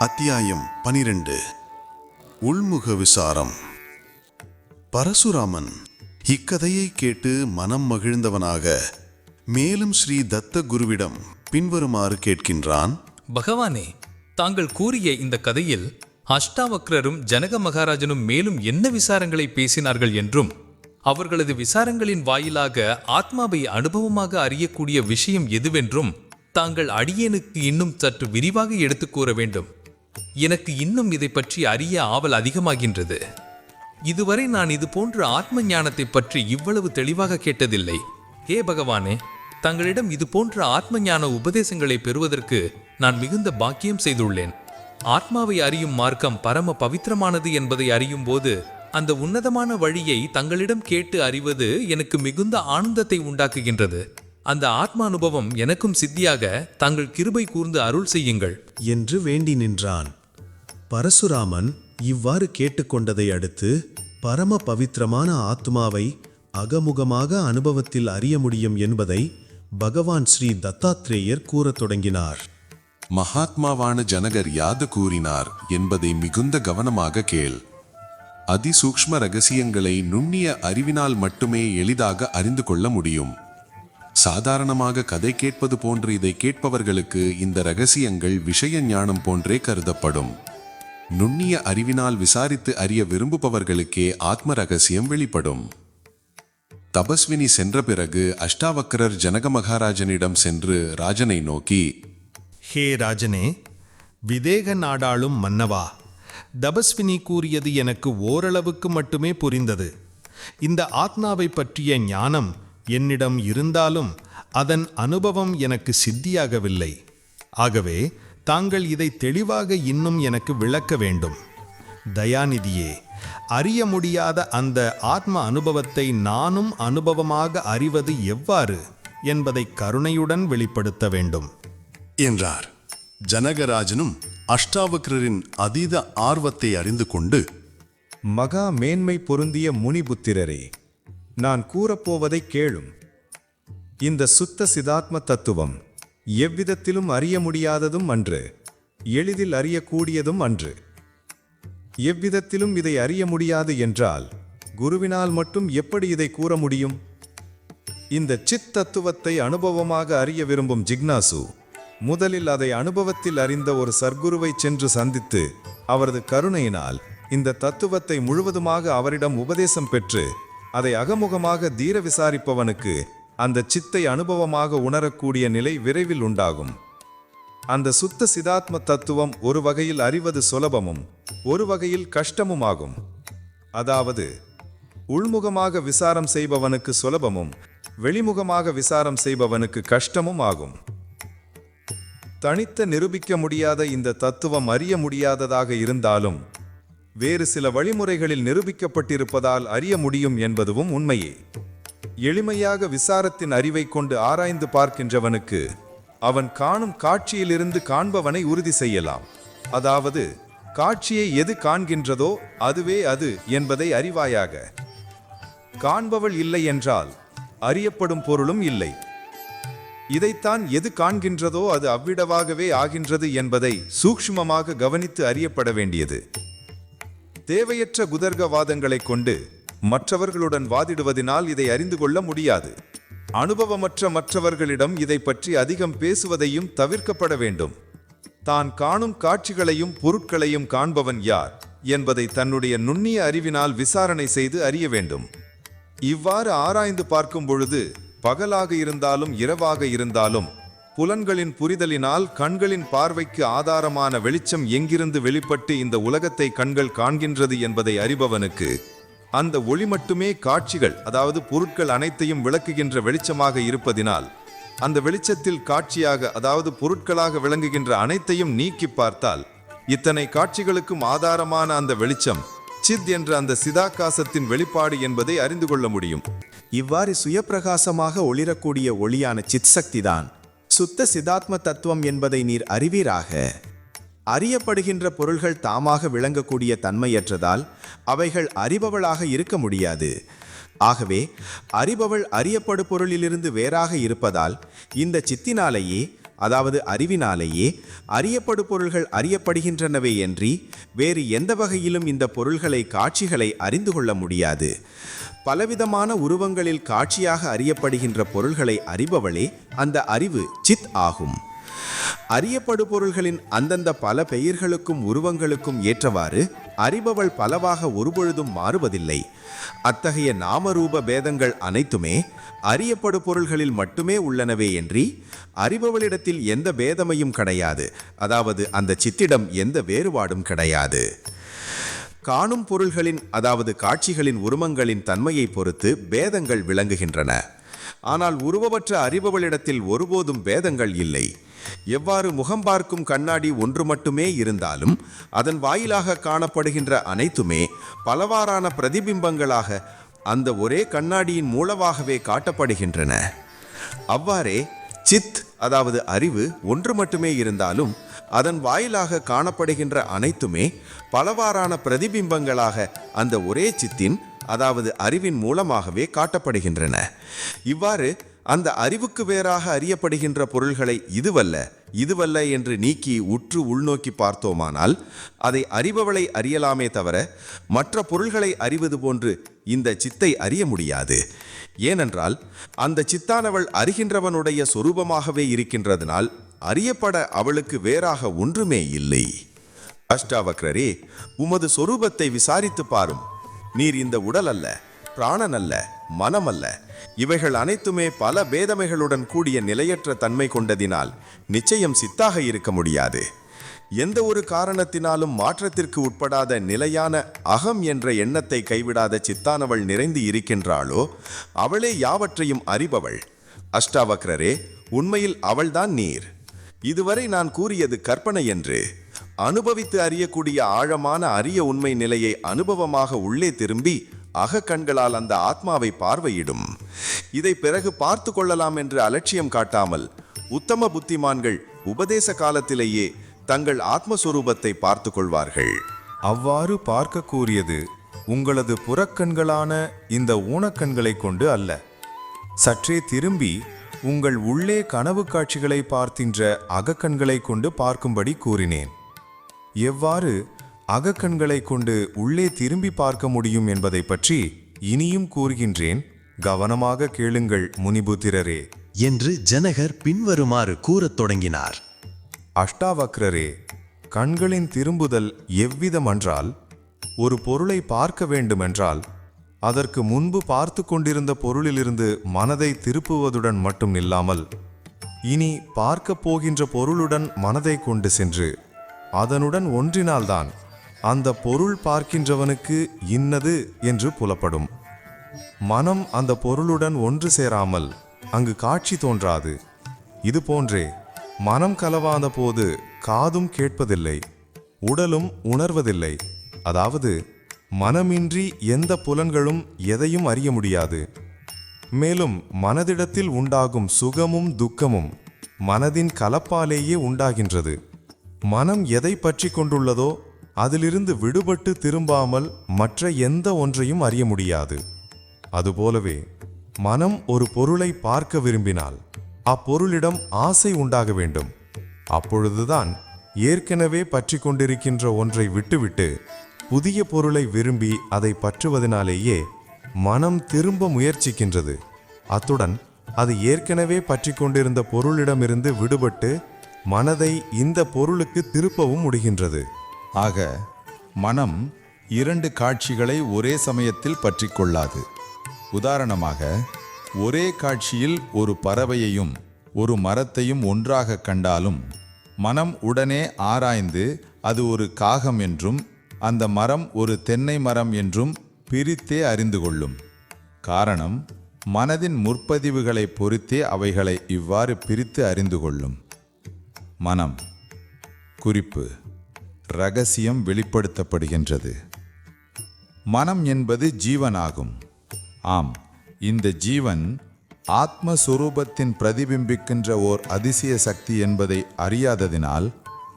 அத்தியாயம் பனிரெண்டு. உள்முக விசாரம். பரசுராமன் இக்கதையை கேட்டு மனம் மகிழ்ந்தவனாக மேலும் ஸ்ரீ தத்த குருவிடம் பின்வருமாறு கேட்கின்றான். பகவானே தாங்கள் கூறிய இந்த கதையில் அஷ்டாவக்ரரும் ஜனக மகாராஜனும் மேலும் என்ன விசாரங்களை பேசினார்கள் என்றும் அவர்களது விசாரங்களின் வாயிலாக ஆத்மாவை அனுபவமாக அறியக்கூடிய விஷயம் எதுவென்றும் தாங்கள் அடியேனுக்கு இன்னும் சற்று விரிவாக எடுத்துக் கூற வேண்டும். எனக்கு இன்னும் இதை பற்றி அறிய ஆவல் அதிகமாகின்றது. இதுவரை நான் இது போன்ற ஆத்ம ஞானத்தை பற்றி இவ்வளவு தெளிவாக கேட்டதில்லை. ஹே பகவானே தங்களிடம் இது போன்ற ஆத்ம ஞான உபதேசங்களை பெறுவதற்கு நான் மிகுந்த பாக்கியம் செய்துள்ளேன். ஆத்மாவை அறியும் மார்க்கம் பரம பவித்திரமானது என்பதை அறியும் போது அந்த உன்னதமான வழியை தங்களிடம் கேட்டு அறிவது எனக்கு மிகுந்த ஆனந்தத்தை உண்டாக்குகின்றது. அந்த ஆத்ம அனுபவம் எனக்கும் சித்தியாக தாங்கள் கிருபை கூர்ந்து அருள் செய்யுங்கள். என்று வேண்டி நின்றான். பரசுராமன் இவ்வாறு கேட்டுக்கொண்டதை அடுத்து பரம பவித்திரமான ஆத்மாவை அகமுகமாக அனுபவத்தில் அறிய முடியும் என்பதை பகவான் ஸ்ரீ தத்தாத்ரேயர் கூறத் தொடங்கினார். மகாத்மாவான ஜனகர் யாது கூறினார் என்பதை மிகுந்த கவனமாக கேள். அதிசூக்ஷ்ம ரகசியங்களை நுண்ணிய அறிவினால் மட்டுமே எளிதாக அறிந்து கொள்ள முடியும். சாதாரணமாக கதை கேட்பது போன்று இதை கேட்பவர்களுக்கு இந்த ரகசியங்கள் விஷய ஞானம் போன்றே கருதப்படும். நுண்ணிய அறிவினால் விசாரித்து அறிய விரும்புபவர்களுக்கே ஆத்ம ரகசியம் வெளிப்படும். தபஸ்வினி சென்ற பிறகு அஷ்டாவக்கரர் ஜனக மகாராஜனிடம் சென்று ராஜனை நோக்கி ஹே ராஜனே விதேக நாடாளும் மன்னவா தபஸ்வினி கூறியது எனக்கு ஓரளவுக்கு மட்டுமே புரிந்தது. இந்த ஆத்மாவை பற்றிய ஞானம் என்னிடம் இருந்தாலும் அதன் அனுபவம் எனக்கு சித்தியாகவில்லை. ஆகவே தாங்கள் இதை தெளிவாக இன்னும் எனக்கு விளக்க வேண்டும். தயாநிதியே அறிய முடியாத அந்த ஆத்ம அனுபவத்தை நானும் அனுபவமாக அறிவது எவ்வாறு என்பதை கருணையுடன் வெளிப்படுத்த வேண்டும். என்றார். ஜனகராஜனும் அஷ்டாவக்ரரின் அதீத ஆர்வத்தை அறிந்து கொண்டு மகா மேன்மை பொருந்திய முனிபுத்திரரே நான் கூறப்போவதை கேளும். இந்த சுத்த சிதாத்ம தத்துவம் எவ்விதத்திலும் அறிய முடியாததும் அன்று எளிதில் அறியக்கூடியதும் அன்று. எவ்விதத்திலும் இதை அறிய முடியாது என்றால் குருவினால் மட்டும் எப்படி இதை கூற முடியும்? இந்த சித் தத்துவத்தை அனுபவமாக அறிய விரும்பும் ஜிக்னாசு முதலில் அதை அனுபவத்தில் அறிந்த ஒரு சர்க்குருவை சென்று சந்தித்து அவரது கருணையினால் இந்த தத்துவத்தை முழுவதுமாக அவரிடம் உபதேசம் பெற்று அதை அகமுகமாக தீர விசாரிப்பவனுக்கு அந்த சித்தை அனுபவமாக உணரக்கூடிய நிலை விரைவில் உண்டாகும். அந்த சுத்த சிதாத்ம தத்துவம் ஒரு வகையில் அறிவது சுலபமும் ஒரு வகையில் கஷ்டமுமாகும். அதாவது உள்முகமாக விசாரம் செய்பவனுக்கு சுலபமும் வெளிமுகமாக விசாரம் செய்பவனுக்கு கஷ்டமும் ஆகும் தனித்த நிரூபிக்க முடியாத இந்த தத்துவம் அறிய முடியாததாக இருந்தாலும் வேறு சில வழிமுறைகளில் நிரூபிக்கப்பட்டிருப்பதால் அறிய முடியும் என்பதுவும் உண்மையே. எளிமையாக விசாரத்தின் அறிவை கொண்டு ஆராய்ந்து பார்க்கின்றவனுக்கு அவன் காணும் காட்சியிலிருந்து காண்பவனை உறுதி செய்யலாம். அதாவது காட்சியை எது காண்கின்றதோ அதுவே அது என்பதை அறிவாயாக. காண்பவள் இல்லை என்றால் அறியப்படும் பொருளும் இல்லை. இதைத்தான் எது காண்கின்றதோ அது அவ்விடவாகவே ஆகின்றது என்பதை சூக்ஷ்மமாக கவனித்து அறியப்பட வேண்டியது. தேவையற்ற குதர்க்கவாதங்களைக் கொண்டு மற்றவர்களுடன் வாதிடுவதினால் இதை அறிந்து கொள்ள முடியாது. அனுபவமற்ற மற்றவர்களிடம் இதை பற்றி அதிகம் பேசுவதையும் தவிர்க்கப்பட வேண்டும். தான் காணும் காட்சிகளையும் பொருட்களையும் காண்பவன் யார் என்பதை தன்னுடைய நுண்ணிய அறிவினால் விசாரணை செய்து அறிய வேண்டும். இவ்வாறு ஆராய்ந்து பார்க்கும் பொழுது பகலாக இருந்தாலும் இரவாக இருந்தாலும் புலன்களின் புரிதலினால் கண்களின் பார்வைக்கு ஆதாரமான வெளிச்சம் எங்கிருந்து வெளிப்பட்டு இந்த உலகத்தை கண்கள் காண்கின்றது என்பதை அறிபவனுக்கு அந்த ஒளி மட்டுமே காட்சிகள் அதாவது பொருட்கள் அனைத்தையும் விளக்குகின்ற வெளிச்சமாக இருப்பதினால் அந்த வெளிச்சத்தில் காட்சியாக அதாவது பொருட்களாக விளங்குகின்ற அனைத்தையும் நீக்கி பார்த்தால் இத்தனை காட்சிகளுக்கும் ஆதாரமான அந்த வெளிச்சம் சித் என்ற அந்த சிதாகாசத்தின் வெளிப்பாடு என்பதை அறிந்து கொள்ள முடியும். இவ்வாறு சுயப்பிரகாசமாக ஒளிரக்கூடிய ஒளியான சித் சக்திதான். சுத்த சிதாத்ம தத்துவம் என்பதை நீர் அறிவீராக. அறியப்படுகின்ற பொருள்கள் தாமாக விளங்கக்கூடிய தன்மையற்றதால் அவைகள் அறிபவளாக இருக்க முடியாது. ஆகவே அறிபவள் அறியப்படு பொருளிலிருந்து வேறாக இருப்பதால் இந்த சித்தினாலேயே அதாவது அறிவினாலேயே அறியப்படு பொருள்கள் அறியப்படுகின்றனவே என்றி வேறு எந்த வகையிலும் இந்த பொருள்களை காட்சிகளை அறிந்து கொள்ள முடியாது. பலவிதமான உருவங்களில் காட்சியாக அறியப்படுகின்ற பொருள்களை அறிபவளே அந்த அறிவு சித் ஆகும். அறியப்படு பொருள்களின் அந்தந்த பல பெயர்களுக்கும் உருவங்களுக்கும் ஏற்றவாறு அறிபவள் பலவாக ஒருபொழுதும் மாறுவதில்லை. அத்தகைய நாமரூப பேதங்கள் அனைத்துமே அறியப்படு பொருள்களில் மட்டுமே உள்ளனவே என்றி அறிபவளிடத்தில் எந்த பேதமையும் கிடையாது. அதாவது அந்த சித்திடம் எந்த வேறுபாடும் கிடையாது. காணும் பொருள்களின் அதாவது காட்சிகளின் உருமங்களின் தன்மையை பொறுத்து பேதங்கள் விளங்குகின்றன. ஆனால் உருவமற்ற அறிபவளிடத்தில் ஒருபோதும் பேதங்கள் இல்லை. எவ்வாறு முகம் பார்க்கும் கண்ணாடி ஒன்று மட்டுமே இருந்தாலும் அதன் வாயிலாக காணப்படுகின்ற அனைத்துமே பலவாறான பிரதிபிம்பங்களாக அந்த ஒரே கண்ணாடியின் மூலமாகவே காட்டப்படுகின்றன. அவ்வாறே சித் அதாவது அறிவு ஒன்று மட்டுமே இருந்தாலும் அதன் வாயிலாக காணப்படுகின்ற அனைத்துமே பலவாறான பிரதிபிம்பங்களாக அந்த ஒரே சித்தின் அதாவது அறிவின் மூலமாகவே காட்டப்படுகின்றன. இவ்வாறு அந்த அறிவுக்கு வேறாக அறியப்படுகின்ற பொருள்களை இதுவல்ல இதுவல்ல என்று நீக்கி உற்று உள்நோக்கி பார்த்தோமானால் அதை அறிபவளை அறியலாமே தவிர மற்ற பொருள்களை அறிவது போன்று இந்த சித்தை அறிய முடியாது. ஏனென்றால் அந்த சித்தானவள் அறிகின்றவனுடைய சொரூபமாகவே இருக்கின்றதனால் அறியப்பட அவளுக்கு வேறாக ஒன்றுமே இல்லை. அஷ்டாவக்ரரே உமது சொரூபத்தை விசாரித்து பாரும். நீர் இந்த உடல் அல்ல பிராணன் அல்ல மனம் அல்ல. இவைகள் அனைத்துமே பல பேதமைகளுடன் கூடிய நிலையற்ற தன்மை கொண்டதினால் நிச்சயம் சித்தாக இருக்க முடியாது. எந்த ஒரு காரணத்தினாலும் மாற்றத்திற்கு உட்படாத நிலையான அகம் என்ற எண்ணத்தை கைவிடாத சித்தானவள் நிறைந்து இருக்கின்றாளோ அவளே யாவற்றையும் அறிபவள். அஷ்டாவக்ரரே உண்மையில் அவள்தான் நீர். இதுவரை நான் கூறியது கற்பனை என்று. அனுபவித்து அறியக்கூடிய ஆழமான அரிய உண்மை நிலையை அனுபவமாக உள்ளே திரும்பி அகக்கண்களால் அந்த ஆத்மாவை பார்வையிடும். இதை பிறகு பார்த்து கொள்ளலாம் என்று அலட்சியம் காட்டாமல் உத்தம புத்திமான்கள் உபதேச காலத்திலேயே தங்கள் ஆத்மஸ்வரூபத்தை பார்த்து கொள்வார்கள். அவ்வாறு பார்க்க கூறியது உங்களது புறக்கண்களான இந்த ஊனக்கண்களை கொண்டு அல்ல. சற்றே திரும்பி உங்கள் உள்ளே கனவு காட்சிகளை பார்த்தின்ற அகக்கண்களை கொண்டு பார்க்கும்படி கூறினேன். எவ்வாறு அகக்கண்களை கொண்டு உள்ளே திரும்பி பார்க்க முடியும் என்பதை பற்றி இனியும் கூறுகின்றேன். கவனமாக கேளுங்கள் முனிபுத்திரரே. என்று ஜனகர் பின்வருமாறு கூறத் தொடங்கினார். அஷ்டாவக்ரரே கண்களின் திரும்புதல் எவ்விதமென்றால் ஒரு பொருளை பார்க்க வேண்டுமென்றால் அதற்கு முன்பு பார்த்து கொண்டிருந்த பொருளிலிருந்து மனதை திருப்புவதுடன் மட்டும் இல்லாமல் இனி பார்க்கப் போகின்ற பொருளுடன் மனதை கொண்டு சென்று அதனுடன் ஒன்றினால்தான் அந்த பொருள் பார்க்கின்றவனுக்கு இன்னது என்று புலப்படும். மனம் அந்த பொருளுடன் ஒன்று சேராமல் அங்கு காட்சி தோன்றாது. இது போன்றே மனம் கலவாத போது காதும் கேட்பதில்லை உடலும் உணர்வதில்லை. அதாவது மனமின்றி எந்த புலன்களும் எதையும் அறிய முடியாது. மேலும் மனதிடத்தில் உண்டாகும் சுகமும் துக்கமும் மனதின் கலப்பாலேயே உண்டாகின்றது. மனம் எதை பற்றி கொண்டுள்ளதோ அதிலிருந்து விடுபட்டு திரும்பாமல் மற்ற எந்த ஒன்றையும் அறிய முடியாது. அதுபோலவே மனம் ஒரு பொருளை பார்க்க விரும்பினால் அப்பொருளிடம் ஆசை உண்டாக வேண்டும். அப்பொழுதுதான் ஏற்கனவே பற்றி கொண்டிருக்கின்ற ஒன்றை விட்டுவிட்டு புதிய பொருளை விரும்பி அதை பற்றுவதனாலேயே மனம் திரும்ப முயற்சிக்கின்றது. அத்துடன் அது ஏற்கனவே பற்றி கொண்டிருந்த பொருளிடமிருந்து விடுபட்டு மனதை இந்த பொருளுக்கு திருப்பவும் முடிகின்றது. ஆக மனம் இரண்டு காட்சிகளை ஒரே சமயத்தில் பற்றி கொள்ளாது. உதாரணமாக ஒரே காட்சியில் ஒரு பறவையையும் ஒரு மரத்தையும் ஒன்றாக கண்டாலும் மனம் உடனே ஆராய்ந்து அது ஒரு காகம் என்றும் அந்த மரம் ஒரு தென்னை மரம் என்றும் பிரித்தே அறிந்து கொள்ளும். காரணம் மனதின் முற்பதிவுகளை பொறுத்தே அவைகளை இவ்வாறு பிரித்து அறிந்து கொள்ளும். மனம். குறிப்பு. ரகசியம் வெளிப்படுத்தப்படுகின்றது. மனம் என்பது ஜீவனாகும். ஆம் இந்த ஜீவன் ஆத்மஸ்வரூபத்தின் பிரதிபிம்பிக்கின்ற ஓர் அதிசய சக்தி என்பதை அறியாததினால்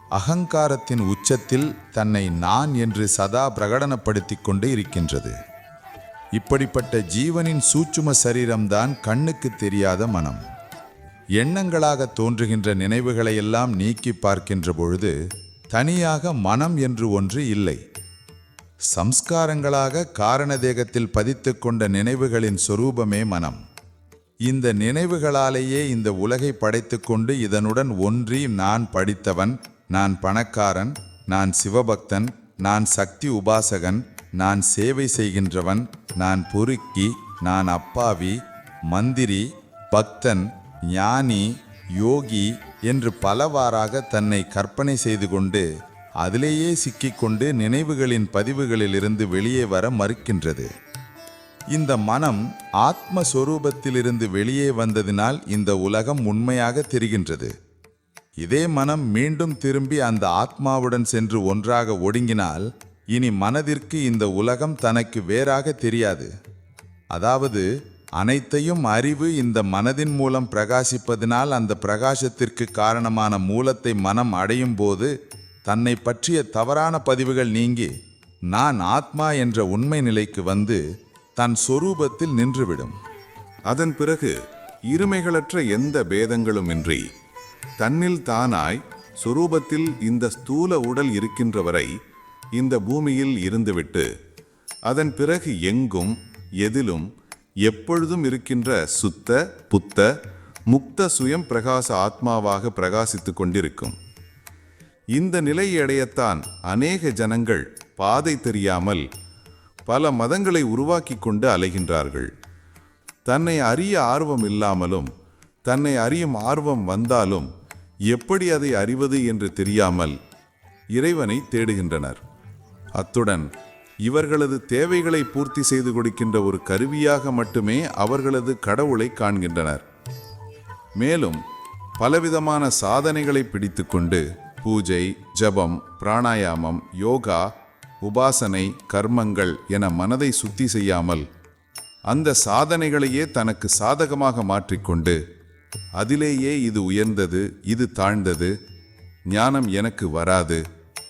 அகங்காரத்தின் உச்சத்தில் தன்னை நான் என்று சதா பிரகடனப்படுத்தி கொண்டு இருக்கின்றது. இப்படிப்பட்ட ஜீவனின் சூட்சும சரீரம்தான் கண்ணுக்கு தெரியாத மனம். எண்ணங்களாக தோன்றுகின்ற நினைவுகளையெல்லாம் நீக்கி பார்க்கின்ற பொழுது தனியாக மனம் என்று ஒன்று இல்லை. சம்ஸ்காரங்களாக காரண தேகத்தில் பதித்து கொண்ட நினைவுகளின் சொரூபமே மனம். இந்த நினைவுகளாலேயே இந்த உலகை படைத்துக்கொண்டு இதனுடன் ஒன்றி நான் படித்தவன் நான் பணக்காரன் நான் சிவபக்தன் நான் சக்தி உபாசகன் நான் சேவை செய்கின்றவன் நான் பொறுக்கி நான் அப்பாவி மந்திரி பக்தன் ஞானி யோகி என்று பலவாறாக தன்னை கற்பனை செய்து கொண்டு அதிலேயே சிக்கிக்கொண்டு நினைவுகளின் பதிவுகளிலிருந்து வெளியே வர மறுக்கின்றது. இந்த மனம் ஆத்மஸ்வரூபத்திலிருந்து வெளியே வந்ததினால் இந்த உலகம் உண்மையாக தெரிகின்றது. இதே மனம் மீண்டும் திரும்பி அந்த ஆத்மாவுடன் சென்று ஒன்றாக ஒடுங்கினால் இனி மனதிற்கு இந்த உலகம் தனக்கு வேறாக தெரியாது. அதாவது அனைத்தையும் அறிவு இந்த மனதின் மூலம் பிரகாசிப்பதினால் அந்த பிரகாசத்திற்கு காரணமான மூலத்தை மனம் அடையும் போது தன்னை பற்றிய தவறான பதிவுகள் நீங்கி நான் ஆத்மா என்ற உண்மை நிலைக்கு வந்து தன் சொரூபத்தில் நின்றுவிடும். அதன் பிறகு இருமைகளற்ற எந்த பேதங்களுமின்றி தன்னில் தானாய் சொரூபத்தில் இந்த ஸ்தூல உடல் இருக்கின்ற வரை இந்த பூமியில் இருந்துவிட்டு அதன் பிறகு எங்கும் எதிலும் எப்பொழுதும் இருக்கின்ற சுத்த புத்த முக்த சுயம் பிரகாச ஆத்மாவாக பிரகாசித்துக் கொண்டிருக்கும். இந்த நிலையடையத்தான் அநேக ஜனங்கள் பாதை தெரியாமல் பல மதங்களை உருவாக்கி கொண்டு அலைகின்றார்கள். தன்னை அறிய ஆர்வம் இல்லாமலும் தன்னை அறியும் ஆர்வம் வந்தாலும் எப்படி அதை அறிவது என்று தெரியாமல் இறைவனை தேடுகின்றனர். அத்துடன் இவர்களது தேவைகளை பூர்த்தி செய்து கொடுக்கின்ற ஒரு கருவியாக மட்டுமே அவர்களது கடவுளை காண்கின்றனர். மேலும் பலவிதமான சாதனைகளை பிடித்துக்கொண்டு பூஜை ஜபம் பிராணாயாமம் யோகா உபாசனை கர்மங்கள் என மனதை சுத்தி செய்யாமல் அந்த சாதனைகளையே தனக்கு சாதகமாக மாற்றிக்கொண்டு அதிலேயே இது உயர்ந்தது இது தாழ்ந்தது ஞானம் எனக்கு வராது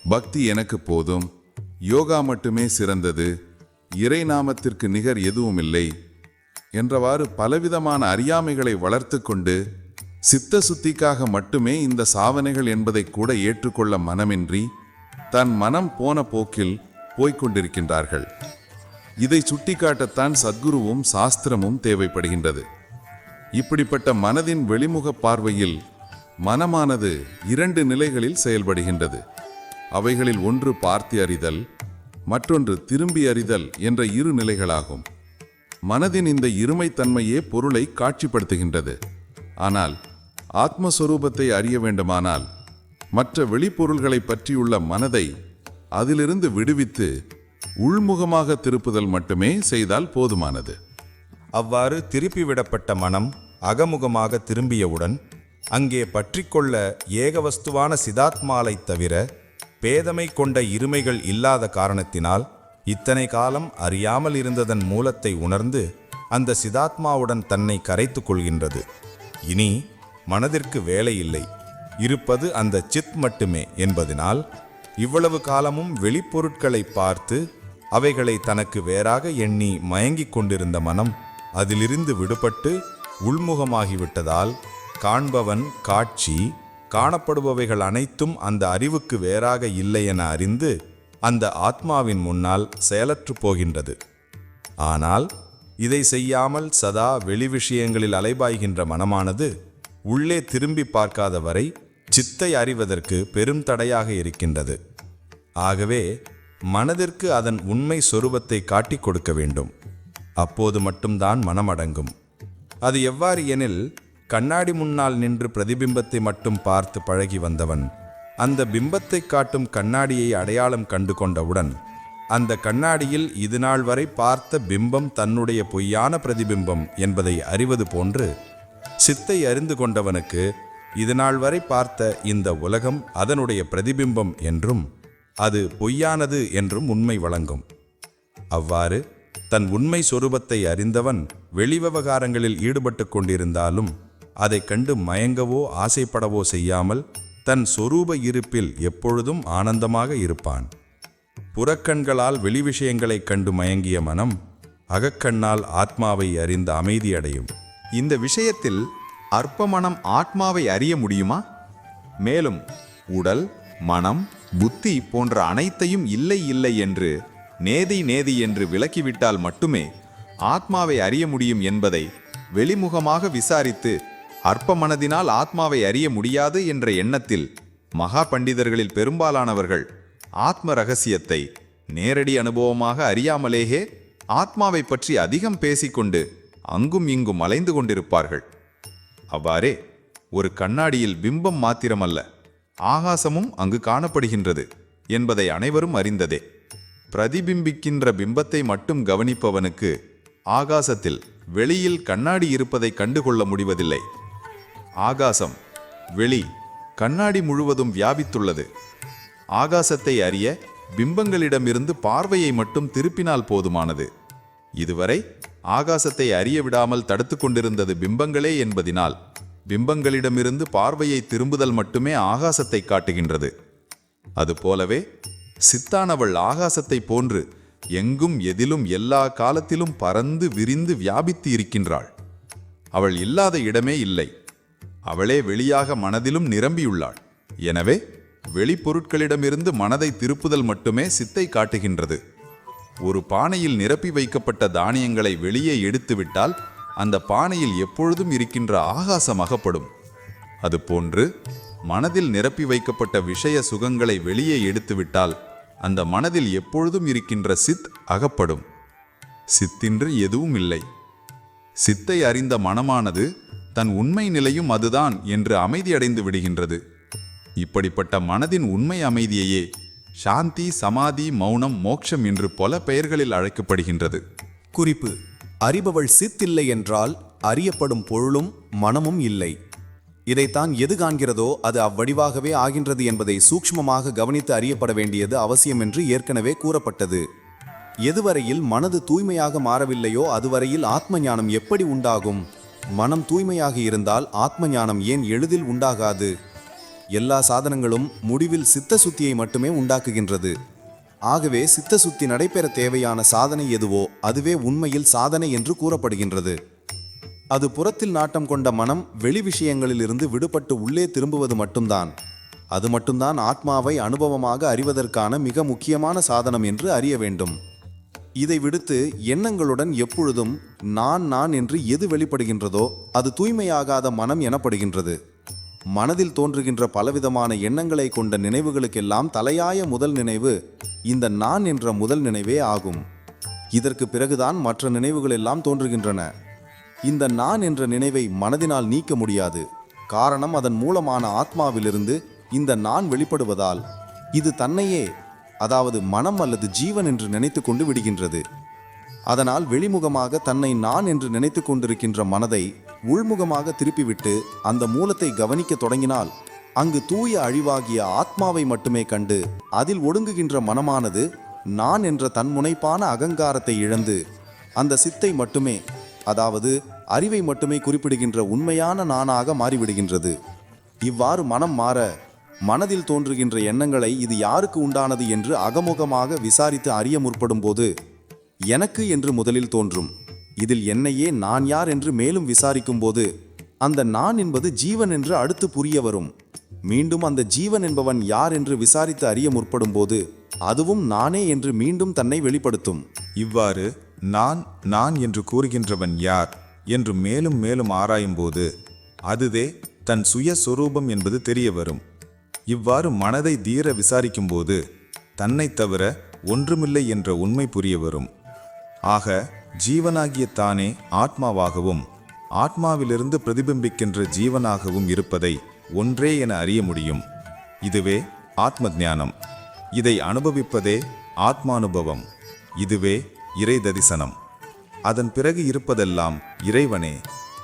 பக்தி எனக்கு போதும் யோகா மட்டுமே சிறந்தது. இறை நாமத்திற்கு நிகர் எதுவும் இல்லை என்றவாறு பலவிதமான அறியாமைகளை வளர்த்து கொண்டு சித்த சுத்திக்காக மட்டுமே இந்த சாதனைகள் என்பதை கூட ஏற்றுக்கொள்ள மனமின்றி தன் மனம் போன போக்கில் போய்கொண்டிருக்கின்றார்கள் இதை சுட்டிக்காட்டத்தான் சத்குருவும் சாஸ்திரமும் தேவைப்படுகின்றது. இப்படிப்பட்ட மனதின் வெளிமுக பார்வையில் மனமானது இரண்டு நிலைகளில் செயல்படுகின்றது. அவைகளில் ஒன்று பார்த்து அறிதல் மற்றொன்று திரும்பி அறிதல் என்ற இரு நிலைகளாகும். மனதின் இந்த இருமைத்தன்மையே பொருளை காட்சிப்படுத்துகின்றது. ஆனால் ஆத்மஸ்வரூபத்தை அறிய வேண்டுமானால் மற்ற வெளிப்பொருள்களை பற்றியுள்ள மனதை அதிலிருந்து விடுவித்து உள்முகமாக திருப்புதல் மட்டுமே செய்தால் போதுமானது. அவ்வாறு திருப்பிவிடப்பட்ட மனம் அகமுகமாக திரும்பியவுடன் அங்கே பற்றிக்கொள்ள ஏகவஸ்துவான சிதாத்மாலைத் தவிர பேதமை கொண்ட இருமைகள் இல்லாத காரணத்தினால் இத்தனை காலம் அறியாமல் இருந்ததன் மூலத்தை உணர்ந்து அந்த சிதாத்மாவுடன் தன்னை கரைத்து கொள்கின்றது. இனி மனதிற்கு வேலை இல்லை இருப்பது அந்த சித் மட்டுமே என்பதனால் இவ்வளவு காலமும் வெளிப்பொருட்களை பார்த்து அவைகளை தனக்கு வேறாக எண்ணி மயங்கிக் கொண்டிருந்த மனம் அதிலிருந்து விடுபட்டு உள்முகமாகிவிட்டதால் காண்பவன் காட்சி காணப்படுபவைகள் அனைத்தும் அந்த அறிவுக்கு வேறாக இல்லை என அறிந்து அந்த ஆத்மாவின் முன்னால் செயலற்று போகின்றது. ஆனால் இதை செய்யாமல் சதா வெளி விஷயங்களில் அலைபாய்கின்ற மனமானது உள்ளே திரும்பி பார்க்காத வரை சித்தை அறிவதற்கு பெரும் தடையாக இருக்கின்றது. ஆகவே மனதிற்கு அதன் உண்மை சொரூபத்தை காட்டிக் கொடுக்க வேண்டும். அப்போது மட்டும்தான் மனமடங்கும். அது எவ்வாறு எனில் கண்ணாடி முன்னால் நின்று பிரதிபிம்பத்தை மட்டும் பார்த்து பழகி வந்தவன் அந்த பிம்பத்தை காட்டும் கண்ணாடியை அடையாளம் கண்டு கொண்டவுடன் அந்த கண்ணாடியில் இதுநாள் வரை பார்த்த பிம்பம் தன்னுடைய பொய்யான பிரதிபிம்பம் என்பதை அறிவது போன்று சித்தை அறிந்து கொண்டவனுக்கு இதுநாள் வரை பார்த்த இந்த உலகம் அதனுடைய பிரதிபிம்பம் என்றும் அது பொய்யானது என்றும் உண்மை வழங்கும். அவ்வாறு தன் உண்மை சொரூபத்தை அறிந்தவன் வெளிவிவகாரங்களில் ஈடுபட்டு கொண்டிருந்தாலும் அதைக் கண்டு மயங்கவோ ஆசைப்படவோ செய்யாமல் தன் சொரூப இருப்பில் எப்பொழுதும் ஆனந்தமாக இருப்பான். புறக்கண்களால் வெளி விஷயங்களைக் கண்டு மயங்கிய மனம் அகக்கண்ணால் ஆத்மாவை அறிந்த அமைதியடையும். இந்த விஷயத்தில் அற்ப மனம் ஆத்மாவை அறிய முடியுமா? மேலும் உடல் மனம் புத்தி போன்ற அனைத்தையும் இல்லை இல்லை என்று நேதி நேதி என்று விலக்கிவிட்டால் மட்டுமே ஆத்மாவை அறிய முடியும் என்பதை வெளிமுகமாக விசாரித்து அற்ப மனதினால் ஆத்மாவை அறிய முடியாது என்ற எண்ணத்தில் மகா பண்டிதர்களில் பெரும்பாலானவர்கள் ஆத்ம ரகசியத்தை நேரடி அனுபவமாக அறியாமலேயே ஆத்மாவை பற்றி அதிகம் பேசிக்கொண்டு அங்கும் இங்கும் அலைந்து கொண்டிருப்பார்கள். அவ்வாறே ஒரு கண்ணாடியில் பிம்பம் மாத்திரமல்ல ஆகாசமும் அங்கு காணப்படுகின்றது என்பதை அனைவரும் அறிந்ததே. பிரதிபிம்பிக்கின்ற பிம்பத்தை மட்டும் கவனிப்பவனுக்கு ஆகாசத்தில் வெளியில் கண்ணாடி இருப்பதை கண்டுகொள்ள முடிவதில்லை. ஆகாசம் வெளி கண்ணாடி முழுவதும் வியாபித்துள்ளது. ஆகாசத்தை அறிய பிம்பங்களிடமிருந்து பார்வையை மட்டும் திருப்பினால் போதுமானது. இதுவரை ஆகாசத்தை அறிய விடாமல் தடுத்து கொண்டிருந்தது பிம்பங்களே என்பதினால் பிம்பங்களிடமிருந்து பார்வையை திரும்புதல் மட்டுமே ஆகாசத்தை காட்டுகின்றது. அதுபோலவே சித்தானவள் ஆகாசத்தை போன்று எங்கும் எதிலும் எல்லா காலத்திலும் பறந்து விரிந்து வியாபித்து இருக்கின்றாள். அவள் இல்லாத இடமே இல்லை. அவளே வெளியாக மனதிலும் நிரம்பியுள்ளாள். எனவே வெளிப்பொருட்களிடமிருந்து மனதை திருப்புதல் மட்டுமே சித்தை காட்டுகின்றது. ஒரு பானையில் நிரப்பி வைக்கப்பட்ட தானியங்களை வெளியே எடுத்துவிட்டால் அந்த பானையில் எப்பொழுதும் இருக்கின்ற ஆகாசம் அகப்படும் அதுபோன்று மனதில் நிரப்பி வைக்கப்பட்ட விஷய சுகங்களை வெளியே எடுத்துவிட்டால் அந்த மனதில் எப்பொழுதும் இருக்கின்ற சித் அகப்படும். சித்தின்றி எதுவும் இல்லை சித்தை அறிந்த மனமானது தன் உண்மை நிலையும் அதுதான் என்று அமைதியடைந்து விடுகின்றது. இப்படிப்பட்ட மனதின் உண்மை அமைதியையே சாந்தி சமாதி மௌனம் மோட்சம் என்று பல பெயர்களில் அழைக்கப்படுகின்றது. குறிப்பு அறிபவள் சித்தில்லை என்றால் அறியப்படும் பொருளும் மனமும் இல்லை. இதைத்தான் எது காண்கிறதோ அது அவ்வடிவாகவே ஆகின்றது என்பதை சூக்ஷ்மமாக கவனித்து அறியப்பட வேண்டியது அவசியம் என்று ஏற்கனவே கூறப்பட்டது. எதுவரையில் மனது தூய்மையாக மாறவில்லையோ அதுவரையில் ஆத்ம ஞானம் எப்படி உண்டாகும்? மனம் தூய்மையாக இருந்தால் ஆத்ம ஞானம் ஏன் எளிதில் உண்டாகாது? எல்லா சாதனங்களும் முடிவில் சித்த சுத்தியை மட்டுமே உண்டாக்குகின்றது. ஆகவே சித்த சுத்தி நடைபெற தேவையான சாதனை எதுவோ அதுவே உண்மையில் சாதனை என்று கூறப்படுகின்றது. அது புறத்தில் நாட்டம் கொண்ட மனம் வெளி விஷயங்களிலிருந்து விடுபட்டு உள்ளே திரும்புவது மட்டும்தான். அது மட்டும்தான் ஆத்மாவை அனுபவமாக அறிவதற்கான மிக முக்கியமான சாதனம் என்று அறிய வேண்டும். இதை விடுத்து எண்ணங்களுடன் எப்பொழுதும் நான் நான் என்று எது வெளிப்படுகின்றதோ அது தூய்மையாகாத மனம் எனப்படுகின்றது. மனதில் தோன்றுகின்ற பலவிதமான எண்ணங்களை கொண்ட நினைவுகளுக்கெல்லாம் தலையாய முதல் நினைவு இந்த நான் என்ற முதல் நினைவே ஆகும். இதற்கு பிறகுதான் மற்ற நினைவுகள் எல்லாம் தோன்றுகின்றன. இந்த நான் என்ற நினைவை மனதினால் நீக்க முடியாது. காரணம் அதன் மூலமான ஆத்மாவிலிருந்து இந்த நான் வெளிப்படுவதால். இது தன்னையே அதாவது மனம் அல்லது ஜீவன் என்று நினைத்து கொண்டு விடுகின்றது. அதனால் வெளிமுகமாக தன்னை நான் என்று நினைத்து கொண்டிருக்கின்ற மனதை உள்முகமாக திருப்பிவிட்டு அந்த மூலத்தை கவனிக்க தொடங்கினால் அங்கு தூய அழிவாகிய ஆத்மாவை மட்டுமே கண்டு அதில் ஒடுங்குகின்ற மனமானது நான் என்ற தன்முனைப்பான அகங்காரத்தை இழந்து அந்த சித்தை மட்டுமே அதாவது அறிவை மட்டுமே குறிப்பிடுகின்ற உண்மையான நானாக மாறிவிடுகின்றது. இவ்வாறு மனம் மாற மனதில் தோன்றுகின்ற எண்ணங்களை இது யாருக்கு உண்டானது என்று அகமுகமாக விசாரித்து அறிய முற்படும் போது எனக்கு என்று முதலில் தோன்றும். இதில் என்னையே நான் யார் என்று மேலும் விசாரிக்கும் போது அந்த நான் என்பது ஜீவன் என்று அடுத்து புரிய வரும். மீண்டும் அந்த ஜீவன் என்பவன் யார் என்று விசாரித்து அறிய முற்படும் போது அதுவும் நானே என்று மீண்டும் தன்னை வெளிப்படுத்தும். இவ்வாறு நான் நான் என்று கூறுகின்றவன் யார் என்று மேலும் மேலும் ஆராயும்போது அதுவே தன் சுயஸ்வரூபம் என்பது தெரிய வரும். இவ்வாறு மனதை தீர விசாரிக்கும்போது தன்னை தவிர ஒன்றுமில்லை என்ற உண்மை புரிய வரும். ஆக ஜீவனாகிய தானே ஆத்மாவாகவும் ஆத்மாவிலிருந்து பிரதிபிம்பிக்கின்ற ஜீவனாகவும் இருப்பதை ஒன்றே என அறிய முடியும். இதுவே ஆத்ம ஞானம் இதை அனுபவிப்பதே ஆத்மானுபவம். இதுவே இறை தரிசனம் அதன் பிறகு இருப்பதெல்லாம் இறைவனே.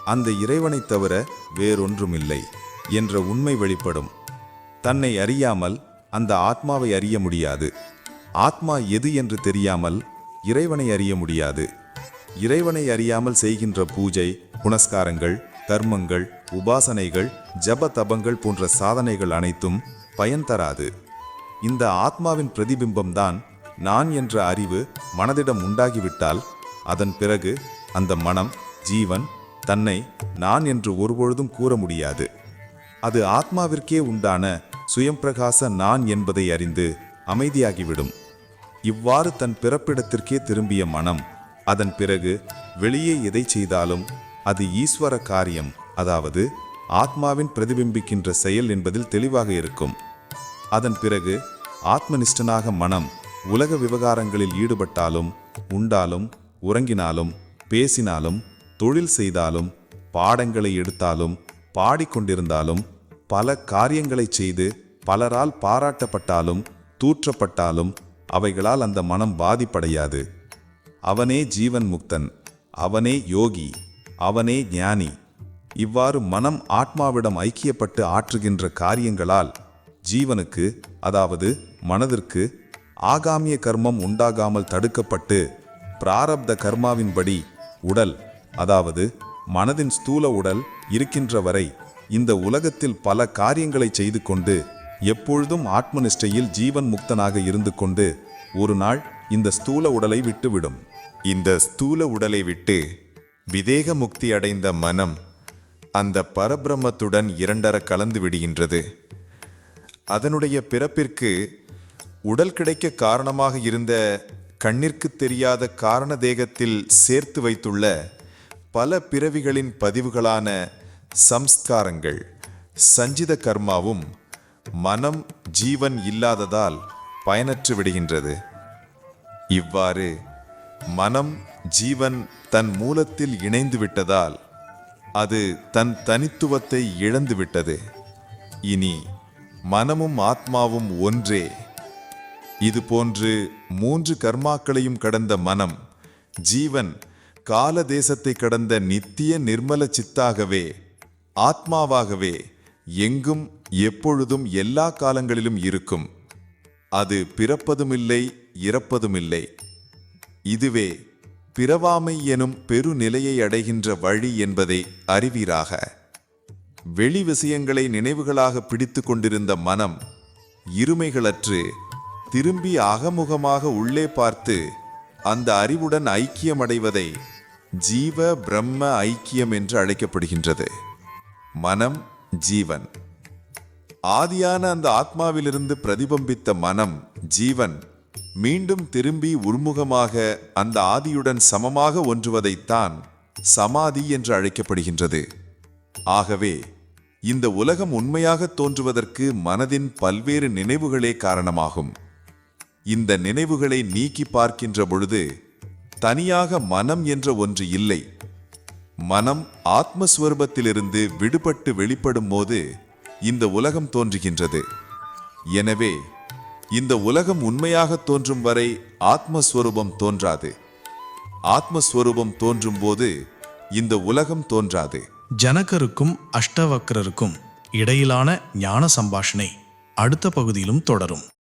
அந்த இறைவனைத் தவிர வேறொன்றுமில்லை என்ற உண்மை வெளிப்படும். தன்னை அறியாமல் அந்த ஆத்மாவை அறிய முடியாது. ஆத்மா எது என்று தெரியாமல் இறைவனை அறிய முடியாது. இறைவனை அறியாமல் செய்கின்ற பூஜை புனஸ்காரங்கள் கர்மங்கள் உபாசனைகள் ஜப தபங்கள் போன்ற சாதனைகள் அனைத்தும் பயன் தராது. இந்த ஆத்மாவின் பிரதிபிம்பம்தான் நான் என்ற அறிவு மனதிடம் உண்டாகிவிட்டால் அதன் பிறகு அந்த மனம் ஜீவன் தன்னை நான் என்று ஒருபொழுதும் கூற முடியாது. அது ஆத்மாவிற்கே உண்டான சுயம்பிரகாச நான் என்பதை அறிந்து அமைதியாகிவிடும். இவ்வாறு தன் பிறப்பிடத்திற்கே திரும்பிய மனம் அதன் பிறகு வெளியே எதை செய்தாலும் அது ஈஸ்வர காரியம் அதாவது ஆத்மாவின் பிரதிபிம்பிக்கின்ற செயல் என்பதில் தெளிவாக இருக்கும். அதன் பிறகு ஆத்மனிஷ்டனாக மனம் உலக விவகாரங்களில் ஈடுபட்டாலும் உண்டாலும் உறங்கினாலும் பேசினாலும் தொழில் செய்தாலும் பாடங்களை எடுத்தாலும் பாடிக்கொண்டிருந்தாலும் பல காரியங்களை செய்து பலரால் பாராட்டப்பட்டாலும் தூற்றப்பட்டாலும் அவைகளால் அந்த மனம் பாதிப்படையாது. அவனே ஜீவன் முக்தன் அவனே யோகி அவனே ஞானி. இவ்வாறு மனம் ஆத்மாவிடம் ஐக்கியப்பட்டு ஆற்றுகின்ற காரியங்களால் ஜீவனுக்கு அதாவது மனதிற்கு ஆகாமிய கர்மம் உண்டாகாமல் தடுக்கப்பட்டு பிராரப்த கர்மாவின்படி உடல் அதாவது மனதின் ஸ்தூல உடல் இருக்கின்ற வரை இந்த உலகத்தில் பல காரியங்களை செய்து கொண்டு எப்பொழுதும் ஆத்மனிஷ்டையில் ஜீவன் முக்தனாக இருந்து கொண்டு ஒரு நாள் இந்த ஸ்தூல உடலை விட்டுவிடும். இந்த ஸ்தூல உடலை விட்டு விதேக முக்தி அடைந்த மனம் அந்த பரபிரம்மத்துடன் இரண்டர கலந்து விடுகின்றது. அதனுடைய பிறப்பிற்கு உடல் கிடைக்க காரணமாக இருந்த கண்ணிற்கு தெரியாத காரண தேகத்தில் சேர்த்து வைத்துள்ள பல பிறவிகளின் பதிவுகளான சம்ஸ்காரங்கள். சஞ்சித கர்மாவும் மனம் ஜீவன் இல்லாததால் பயனற்று விடுகின்றது. இவ்வாறு மனம் ஜீவன் தன் மூலத்தில் இணைந்து விட்டதால் அது தன் தனித்துவத்தை இழந்து விட்டது. இனி மனமும் ஆத்மாவும் ஒன்றே. இது போன்று மூன்று கர்மாக்களையும் கடந்த மனம் ஜீவன் கால தேசத்தை கடந்த நித்திய நிர்மல சித்தாகவே ஆத்மாவாகவே எங்கும் எப்பொழுதும் எல்லா காலங்களிலும் இருக்கும். அது பிறப்பதுமில்லை இறப்பதுமில்லை. இதுவே பிறவாமை எனும் பெருநிலையை அடைகின்ற வழி என்பதை அறிவீராக. வெளி விஷயங்களை நினைவுகளாக பிடித்து கொண்டிருந்த மனம் இருமைகளற்று திரும்பி அகமுகமாக உள்ளே பார்த்து அந்த அறிவுடன் ஐக்கியமடைவதை ஜீவ பிரம்ம ஐக்கியம் என்று அழைக்கப்படுகின்றது. மனம் ஜீவன். ஆதியான அந்த ஆத்மாவிலிருந்து பிரதிபம்பித்த மனம் ஜீவன் மீண்டும் திரும்பி உள்முகமாக அந்த ஆதியுடன் சமமாக ஒன்றுவதைத்தான் சமாதி என்று அழைக்கப்படுகின்றது. ஆகவே இந்த உலகம் உண்மையாக தோன்றுவதற்கு மனதின் பல்வேறு நினைவுகளே காரணமாகும். இந்த நினைவுகளை நீக்கி பார்க்கின்ற பொழுது தனியாக மனம் என்ற ஒன்று இல்லை. மனம் ஆத்மஸ்வரூபத்திலிருந்து விடுபட்டு வெளிப்படும் போது இந்த உலகம் தோன்றுகின்றது. எனவே இந்த உலகம் உண்மையாக தோன்றும் வரை ஆத்மஸ்வரூபம் தோன்றாது. ஆத்மஸ்வரூபம் தோன்றும் போது இந்த உலகம் தோன்றாது. ஜனகருக்கும் அஷ்டவக்ரருக்கும் இடையிலான ஞான சம்பாஷணை அடுத்த பகுதியிலும் தொடரும்.